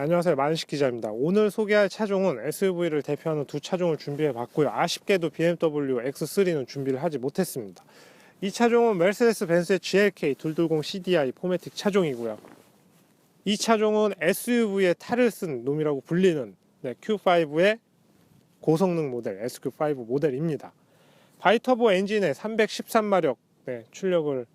네, 안녕하세요. 만식 기자입니다. 오늘 소개할 차종은 SUV를 대표하는 두 차종을 준비해 봤고요. 아쉽게도 BMW X3는 준비를 하지 못했습니다. 이 차종은 메르세데스 벤츠의 GLK 220 CDI 포매틱 차종이고요. 이 차종은 SUV의 탈을 쓴 놈이라고 불리는 네, Q5의 고성능 모델 SQ5 모델입니다. 바이터보 엔진에 313마력 네, 출력을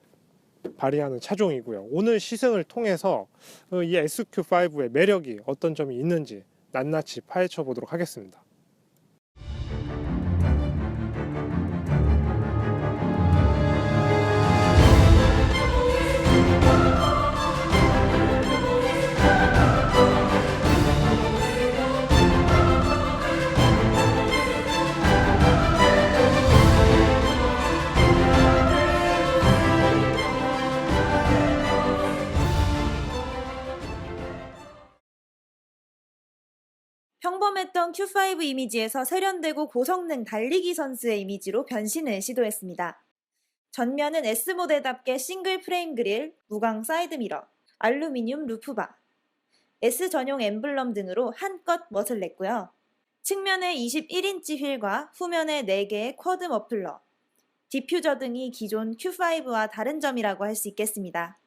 발휘하는 차종이고요. 오늘 시승을 통해서 어, 이 SQ5의 매력이 어떤 점이 있는지 낱낱이 파헤쳐 보도록 하겠습니다. 평범했던 Q5 이미지에서 세련되고 고성능 달리기 선수의 이미지로 변신을 시도했습니다. 전면은 S모델답게 싱글 프레임 그릴, 무광 사이드미러, 알루미늄 루프바, S 전용 엠블럼 등으로 한껏 멋을 냈고요. 측면에 21인치 휠과 후면에 4개의 쿼드 머플러, 디퓨저 등이 기존 Q5와 다른 점이라고 할 수 있겠습니다.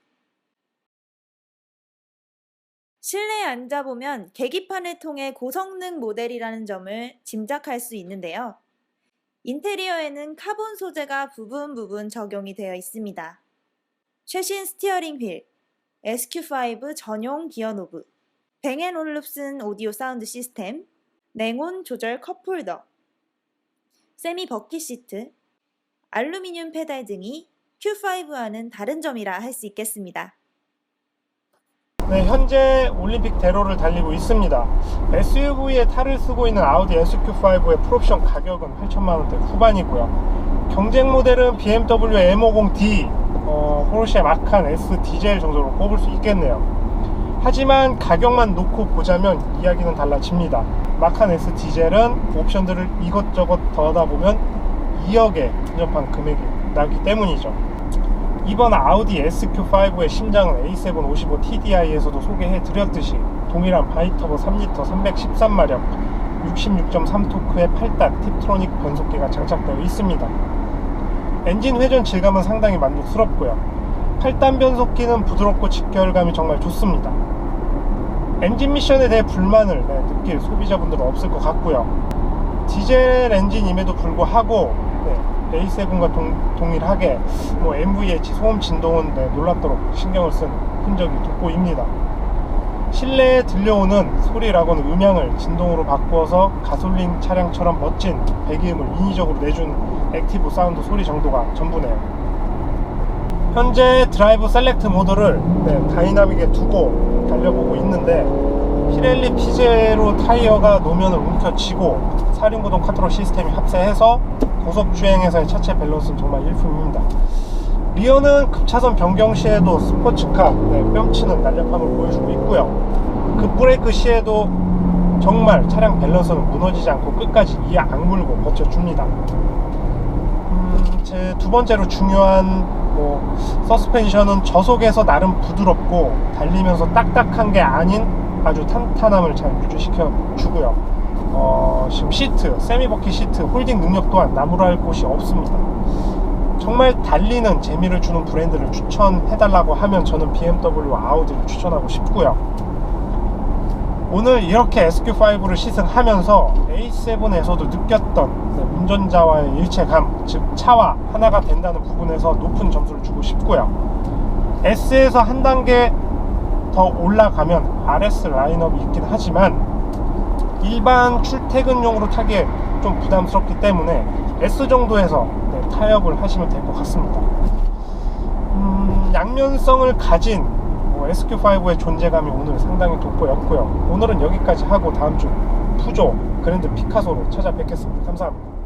실내에 앉아보면 계기판을 통해 고성능 모델이라는 점을 짐작할 수 있는데요. 인테리어에는 카본 소재가 부분 부분 적용이 되어 있습니다. 최신 스티어링 휠, SQ5 전용 기어 노브, 뱅앤올룹슨 오디오 사운드 시스템, 냉온 조절 컵홀더, 세미 버킷 시트, 알루미늄 페달 등이 Q5와는 다른 점이라 할 수 있겠습니다. 네, 현재 올림픽 대로를 달리고 있습니다. SUV에 탈을 쓰고 있는 아우디 SQ5의 풀옵션 가격은 8천만 원대 후반이고요. 경쟁 모델은 BMW M50D, 어, 포르쉐 마칸 S 디젤 정도로 꼽을 수 있겠네요. 하지만 가격만 놓고 보자면 이야기는 달라집니다. 마칸 S 디젤은 옵션들을 이것저것 더하다 보면 2억의 근접한 금액이 나기 때문이죠. 이번 아우디 SQ5의 심장은 A755 TDI에서도 소개해 드렸듯이 동일한 바이터보 3리터 313마력 66.3토크의 8단 팁트로닉 변속기가 장착되어 있습니다. 엔진 회전 질감은 상당히 만족스럽고요. 8단 변속기는 부드럽고 직결감이 정말 좋습니다. 엔진 미션에 대해 불만을 네, 느낄 소비자분들은 없을 것 같고요. 디젤 엔진임에도 불구하고 네, A7과 동, 일하게뭐 MVH 소음 진동은 네, 놀랍도록 신경을 쓴 흔적이 돋보입니다. 실내에 들려오는 소리라고는 음향을 진동으로 바꾸어서 가솔린 차량처럼 멋진 배기음을 인위적으로 내준 액티브 사운드 소리 정도가 전부네요. 현재 드라이브 셀렉트 모드를 네, 다이나믹에 두고 달려보고 있는데 피렐리 피제로 타이어가 노면을 움켜쥐고 사륜구동 컨트롤 시스템이 합세해서 고속 주행에서의 차체 밸런스는 정말 일품입니다. 리어는 급차선 변경 시에도 스포츠카 네, 뺨치는 날렵함을 보여주고 있고요. 급브레이크 시에도 정말 차량 밸런스는 무너지지 않고 끝까지 이 악물고 버텨줍니다. 음, 제 두 번째로 중요한 뭐 서스펜션은 저속에서 나름 부드럽고 달리면서 딱딱한 게 아닌 아주 탄탄함을 잘 유지시켜 주고요. 어, 지금 시트, 세미버킷 시트, 홀딩 능력 또한 나무랄 곳이 없습니다. 정말 달리는 재미를 주는 브랜드를 추천해달라고 하면 저는 BMW 아우디를 추천하고 싶고요. 오늘 이렇게 SQ5를 시승하면서 A7에서도 느꼈던 네, 운전자와의 일체감, 즉 차와 하나가 된다는 부분에서 높은 점수를 주고 싶고요. S에서 한 단계 더 올라가면 RS 라인업이 있긴 하지만 일반 출퇴근용으로 타기에 좀 부담스럽기 때문에 S 정도에서 네, 타협을 하시면 될 것 같습니다. 음, 양면성을 가진 뭐 SQ5의 존재감이 오늘 상당히 돋보였고요. 오늘은 여기까지 하고 다음 주 푸조 그랜드 피카소로 찾아뵙겠습니다. 감사합니다.